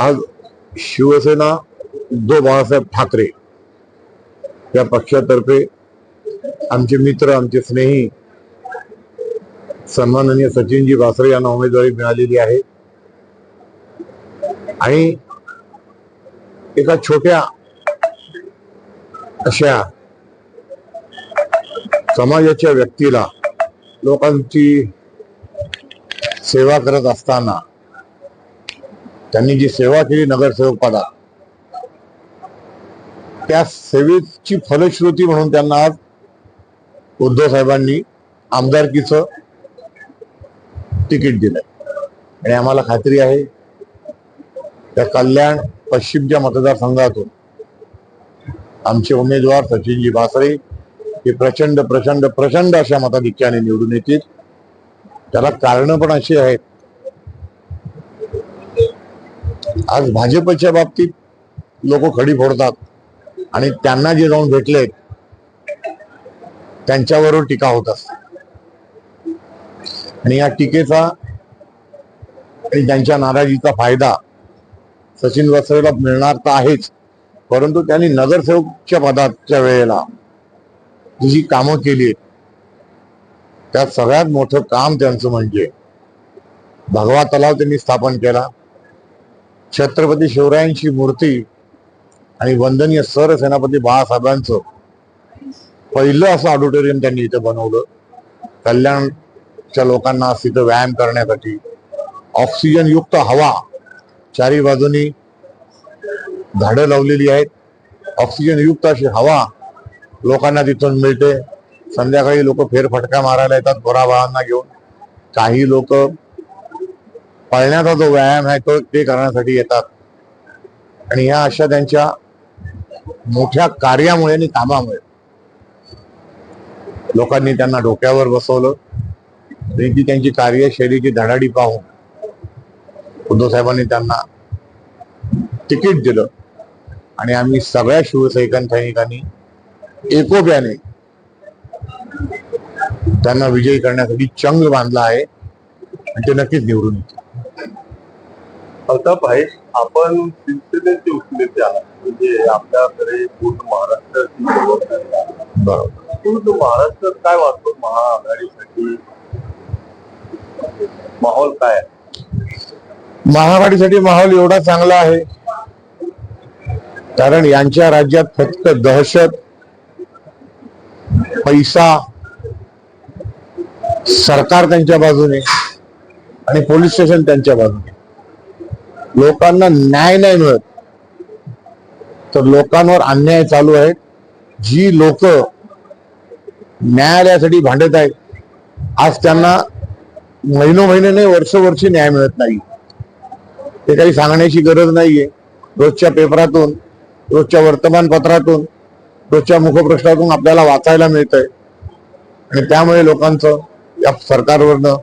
आज शिवसेना उद्धव बाळासाहेब ठाकरे या पक्षातर्फे आमचे मित्र आमचे स्नेही सन्माननीय सचिनजी वासरे यांना उमेदवारी मिळालेली आहे. आणि एका छोट्या अशा समाजाच्या व्यक्तीला लोकांची सेवा करत असताना त्यांनी जी सेवा केली नगरसेवक पदात त्या सेवेची फलश्रुती म्हणून त्यांना आज उद्धव साहेबांनी आमदारकीचं तिकीट दिलंय. आणि आम्हाला खात्री आहे त्या कल्याण पश्चिमच्या मतदारसंघातून आमचे उमेदवार सचिनजी बासरे हे प्रचंड प्रचंड प्रचंड अशा मताधिक्याने निवडून येतील. त्याला कारण पण अशी आहेत आज भाजपच्या बाबतीत लोक खडी फोडतात आणि त्यांना जे जाऊन भेटले त्यांच्यावर टीका होत असते. आणि या टीकेचा आणि त्यांच्या नाराजीचा फायदा सचिन वसरेला मिळणार तर आहेच परंतु त्यांनी नगरसेवकच्या पदाच्या वेळेला जी जी कामं केली आहेत, त्यात सगळ्यात मोठं काम त्यांचं म्हणजे भगवा तलाव त्यांनी स्थापन केला. छत्रपती शिवरायांची मूर्ती आणि वंदनीय सरसेनापती बाळासाहेबांचं पहिलं असं ऑडिटोरियम त्यांनी इथं बनवलं. कल्याणच्या लोकांना तिथं व्यायाम करण्यासाठी ऑक्सिजन युक्त हवा चारी बाजूनी झाडं लावलेली आहेत. ऑक्सिजन युक्त अशी हवा लोकांना तिथून मिळते. संध्याकाळी लोक फेरफटका मारायला येतात पोराबाळांना घेऊन. काही लोक पाळण्याचा जो व्यायाम आहे तो ते करण्यासाठी येतात. आणि या अशा त्यांच्या मोठ्या कार्यामुळे आणि कामामुळे लोकांनी त्यांना डोक्यावर बसवलं. त्यांची ती त्यांची कार्यशैलीची धडाडी पाहून उद्धव साहेबांनी त्यांना तिकीट दिलं. आणि आम्ही सगळ्या शिवसैनिकांनी एकोप्याने त्यांना विजयी करण्यासाठी चंग बांधला आहे. आणि ते नक्कीच निवडून येतील. अल्ताफ आहे. आपण शिवसेनेचे उपनेते आहात. म्हणजे आपल्याकडे पूर्ण महाराष्ट्राची पूर्ण महाराष्ट्रात काय वाटतो महाआघाडीसाठी? माहोल काय महाआघाडीसाठी माहोल एवढा चांगला आहे. कारण यांच्या राज्यात फक्त दहशत पैसा सरकार त्यांच्या बाजूने आणि पोलीस स्टेशन त्यांच्या बाजूने. लोकांना न्याय नाही मिळत. तर लोकांवर अन्याय चालू आहेत. जी लोक न्यायालयासाठी भांडत आहेत आज त्यांना महिनो महिने नाही वर्ष न्याय मिळत नाही. ते काही सांगण्याची गरज नाहीये. रोजच्या पेपरातून रोजच्या वर्तमानपत्रातून रोजच्या मुखपृष्ठातून आपल्याला वाचायला मिळतंय. आणि त्यामुळे लोकांचं या सरकारवरनं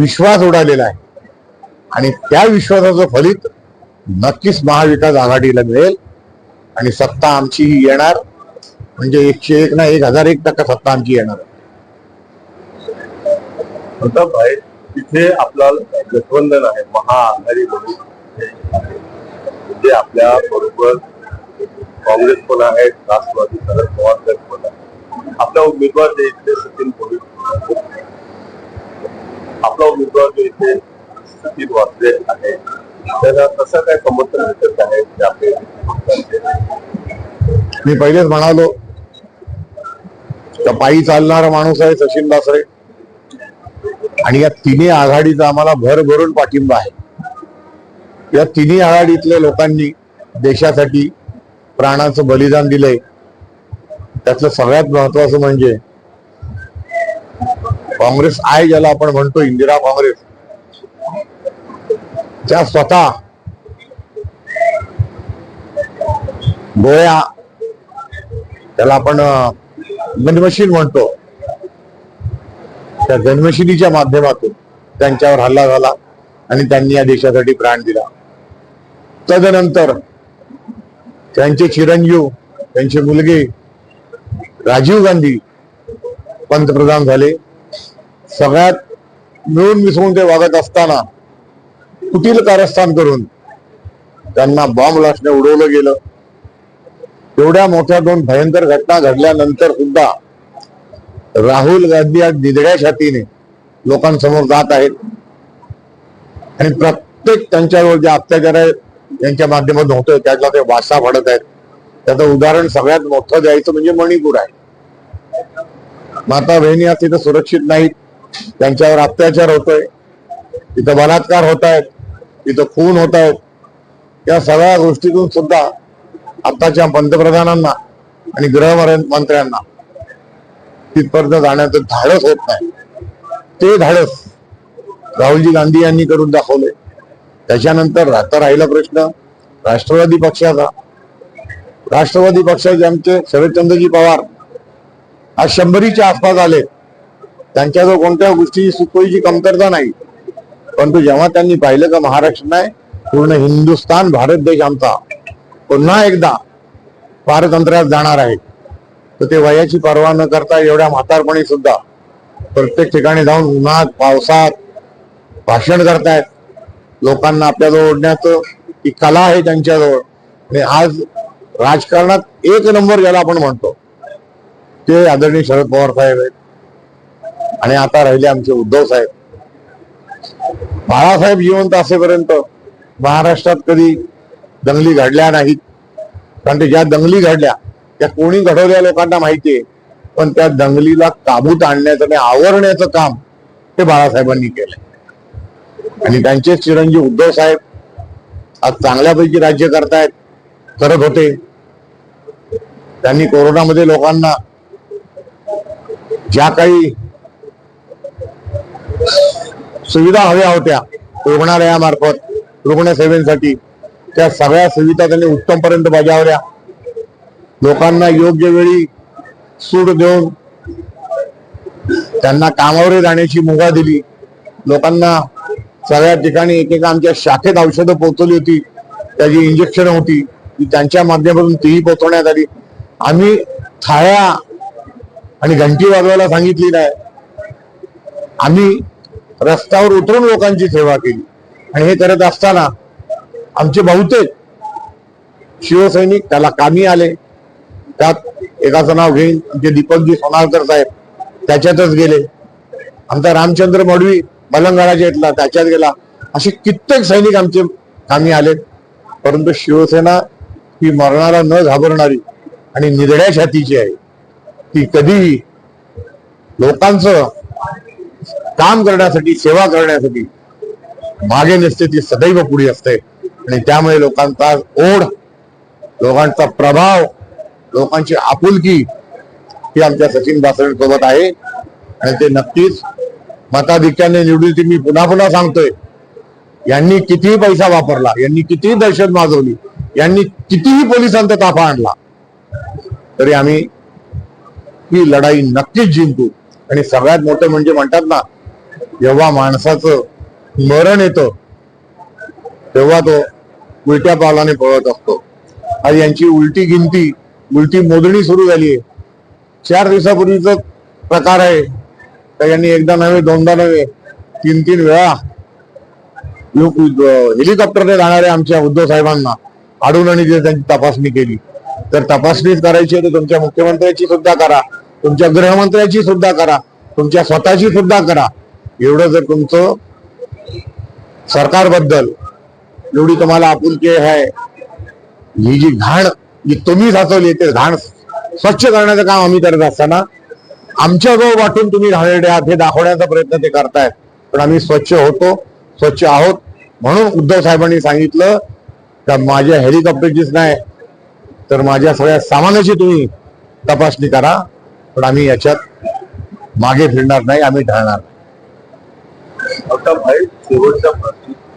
विश्वास उडालेला आहे. आणि त्या विश्वासाचं फलित नक्कीच महाविकास आघाडीला मिळेल. आणि सत्ता आमची ही येणार. म्हणजे एकशे एक ना एक हजार एक टक्का सत्ता आमची येणार. आहे तिथे आपला गठबंधन आहे महाआघाडी म्हणून. आपल्या बरोबर काँग्रेस पण आहे राष्ट्रवादी शरद पवार गट पण आहे. आपला उमेदवार जे इथे सचिन भोईर आपला उमेदवार जे इथे सचिन वाजले आहे. त्याला कसं काय समर्थन भेटत आहे मी पहिलेच म्हणालो पायी चालणारा माणूस आहे सचिन दासरे. आणि या तिन्ही आघाडीचा आम्हाला भर भरून पाठिंबा आहे. या तिन्ही आघाडीतल्या लोकांनी देशासाठी प्राणाचं बलिदान दिलंय. त्यातलं सगळ्यात महत्वाचं म्हणजे काँग्रेस आहे ज्याला आपण म्हणतो इंदिरा काँग्रेस. त्या स्वतः गोळ्या त्याला आपण गनमशीन म्हणतो. त्या गनमशिनीच्या माध्यमातून त्यांच्यावर हल्ला झाला आणि त्यांनी या देशासाठी प्राण दिला. तदनंतर त्यांचे चिरंजीव त्यांचे मुलगे राजीव गांधी पंतप्रधान झाले. सगळ्यात मिळून मिसळून ते वागत असताना कुटील कारस्थान करून त्यांना बॉम्ब लाटणे उडवलं गेलं. एवढ्या मोठ्या दोन भयंकर घटना घडल्यानंतर सुद्धा राहुल गांधी आज निधड्या छातीने लोकांसमोर जात आहेत. आणि प्रत्येक त्यांच्यावर जे अत्याचार आहे त्यांच्या माध्यमातून होतोय त्यातला ते वासा पडत आहेत. त्याचं उदाहरण सगळ्यात मोठं द्यायचं म्हणजे मणिपूर आहे. माता बहिणी आज तिथं सुरक्षित नाहीत. त्यांच्यावर अत्याचार होतोय. तिथं बलात्कार होत आहेत. तिथं खून होत आहेत या सगळ्या गोष्टीतून सुद्धा आताच्या पंतप्रधानांना आणि गृहमंत्र्यांना तिथपर्यंत जाण्याचं धाडस होत नाही. ते धाडस राहुलजी गांधी यांनी करून दाखवले. त्याच्यानंतर आता राहिला प्रश्न. राष्ट्रवादी पक्षाचा. राष्ट्रवादी पक्षाचे आमचे शरदचंद्रजी पवार आज शंभरीच्या आसपास आले. त्यांच्याजवळ कोणत्या गोष्टीची सुखोईची कमतरता नाही. परंतु जेव्हा त्यांनी पाहिलं का महाराष्ट्र नाही पूर्ण हिंदुस्थान भारत देश आमचा पुन्हा एकदा पारतंत्र्यात जाणार आहे. तर ते वयाची पर्वा न करता एवढ्या म्हातारपणी सुद्धा प्रत्येक ठिकाणी जाऊन उन्हात पावसात भाषण करतायत. लोकांना आपल्याजवळ ओढण्याचं ही कला आहे त्यांच्याजवळ. आणि आज राजकारणात एक नंबर ज्याला आपण म्हणतो ते आदरणीय शरद पवार साहेब आहेत. आणि आता राहिले आमचे उद्धव साहेब. बाळासाहेब जिवंत असेपर्यंत महाराष्ट्रात कधी दंगली घडल्या नाहीत. कारण ते ज्या दंगली घडल्या त्या कोणी घडवल्या लोकांना माहितीये पण त्या दंगलीला काबूत आणण्याचं आणि आवरण्याचं काम ते बाळासाहेबांनी केलं आणि त्यांचे चिरंजीव उद्धव साहेब आज चांगल्यापैकी राज्य करतायत करत होते. त्यांनी कोरोनामध्ये लोकांना ज्या काही सुविधा हव्या होत्या रुग्णालयामार्फत रुग्णसेवेसाठी त्या सगळ्या सुविधा त्यांनी उत्तमपर्यंत बजावल्या. लोकांना योग्य वेळी सूट देऊन त्यांना कामावर जाण्याची मुभा दिली. लोकांना सगळ्या ठिकाणी एकेका आमच्या शाखेत औषधं पोहोचवली होती. त्याची इंजेक्शन होती. ती त्यांच्या माध्यमातून तीही पोहोचवण्यात आली. आम्ही थाळ्या आणि घंटी वाजवायला सांगितली नाही. आम्ही रस्त्यावर उतरून लोकांची सेवा केली. आणि हे करत असताना आमचे बहुतेक शिवसैनिक त्याला कामी आले. त्यात एकाचं नाव घेईन आमचे दीपकजी सोनारकर साहेब त्याच्यातच गेले. आमचा रामचंद्र मडवी मलंगणाच्या इथला त्याच्यात गेला. असे कित्येक सैनिक आमचे कामी आले. परंतु शिवसेना ही मरणाला न घाबरणारी आणि निधड्या छातीची आहे. ती कधीही लोकांचं काम करण्यासाठी सेवा करण्यासाठी मागे नसते ती सदैव पुढे असते. आणि त्यामुळे लोकांचा ओढ लोकांचा प्रभाव लोकांची आपुलकी ही आमच्या सचिन बासरेंसोबत आहे. आणि ते नक्कीच मताधिक्याने निवडून ती मी पुन्हा पुन्हा सांगतोय. यांनी कितीही पैसा वापरला यांनी कितीही दहशत माजवली यांनी कितीही पोलिसांचा ताफा आणला तरी आम्ही ही लढाई नक्कीच जिंकू. आणि सगळ्यात मोठं म्हणजे म्हणतात ना जेव्हा माणसाचं मरण येतं तेव्हा तो उलट्या पावलाने पळत असतो. आज यांची उलटी गिनती उलटी मोजणी सुरू झाली आहे. चार दिवसापूर्वीच प्रकार आहे. तर यांनी एकदा नव्हे दोनदा नव्हे तीन तीन वेळा हेलिकॉप्टरने जाणाऱ्या आमच्या उद्धव साहेबांना आढळून आणि त्यांची तपासणी केली. तर तपासणीच करायची आहे तर तुमच्या मुख्यमंत्र्याची सुद्धा करा तुमच्या गृहमंत्र्याची सुद्धा करा तुमच्या स्वतःची सुद्धा करा. एवढं जर तुमचं सरकारबद्दल एवढी तुम्हाला आपुलकी आहे ही जी घाण जी तुम्ही साचवली ते घाण स्वच्छ करण्याचं काम आम्ही करत असताना आमच्या जवळ वाटून तुम्ही घाणेरडे आहात हे दाखवण्याचा प्रयत्न ते करतायत पण आम्ही स्वच्छ होतो स्वच्छ आहोत म्हणून उद्धव साहेबांनी सांगितलं का माझ्या हेलिकॉप्टरचीच नाही तर माझ्या सगळ्या सामानाची तुम्ही तपासणी करा पण आम्ही याच्यात मागे फिरणार नाही आम्ही ढळणार नाही. आता भाई शेवटच्या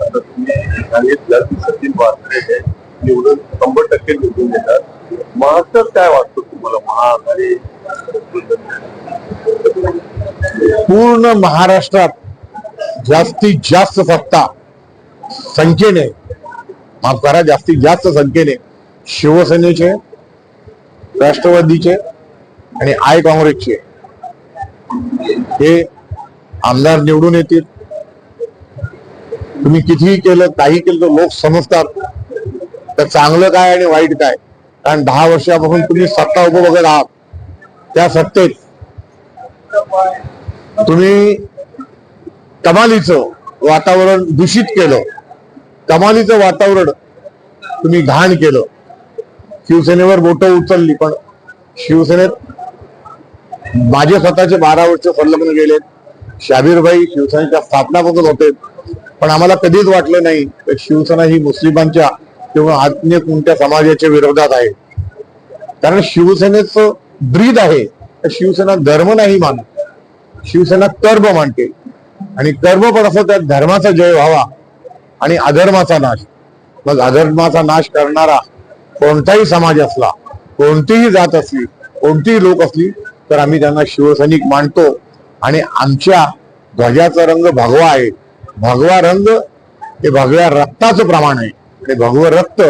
तुम्ही सांगितलं की सचिन वारकरे हे निवडून शंभर टक्के निवडून येतात. महाराष्ट्रात काय वाटतं तुम्हाला? महाआघाडी? पूर्ण महाराष्ट्रात जास्तीत जास्त सत्ता संख्येने माफ करा जास्तीत जास्त संख्येने शिवसेनेचे राष्ट्रवादीचे आणि आय काँग्रेसचे हे आमदार निवडून येतील. तुम्ही कितीही केलं काही केलं तर लोक समजतात. तर चांगलं काय आणि वाईट काय? कारण दहा वर्षापासून तुम्ही सत्ता उपभोगत आहात. त्या सत्तेत तुम्ही कमालीचं वातावरण दूषित केलं. कमालीचं वातावरण तुम्ही घाण केलं. शिवसेनेवर बोटं उचलली पण शिवसेनेत माझे स्वतःचे बारा वर्ष संलग्न गेलेत. शाबीरभाई शिवसेनेच्या स्थापनापासून होते. पण आम्हाला कधीच वाटलं नाही तर शिवसेना ही मुस्लिमांच्या किंवा आत्मीय कोणत्या समाजाच्या विरोधात आहे. कारण शिवसेनेचं ब्रीद आहे तर शिवसेना धर्म नाही मानत. शिवसेना कर्म मानते. आणि कर्म पण असं त्या धर्माचा जय व्हावा आणि अधर्माचा नाश. मग अधर्माचा नाश करणारा कोणताही समाज असला कोणतीही जात असली कोणतीही लोक असली तर आम्ही त्यांना शिवसैनिक मानतो. आणि आमच्या ध्वजाचा रंग भगवा आहे. भगवा रंग हे भगव्या रक्ताचं प्रमाण आहे. आणि भगवं रक्त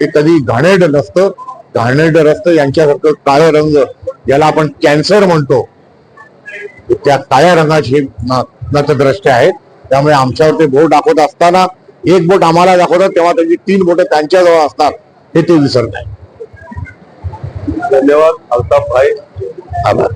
हे कधी घाणेरड नसतं. घाणेरड रक्त यांच्यासारखं काळं रंग याला आपण कॅन्सर म्हणतो. त्या काळ्या रंगाचे न- नतद्रष्टे आहेत. त्यामुळे आमच्यावर ते बोट दाखवत असताना एक बोट आम्हाला दाखवतात तेव्हा त्याची तीन बोट त्यांच्याजवळ असतात. हे ते विसरत नाही धन्यवाद अल्ताफ भाई आभार.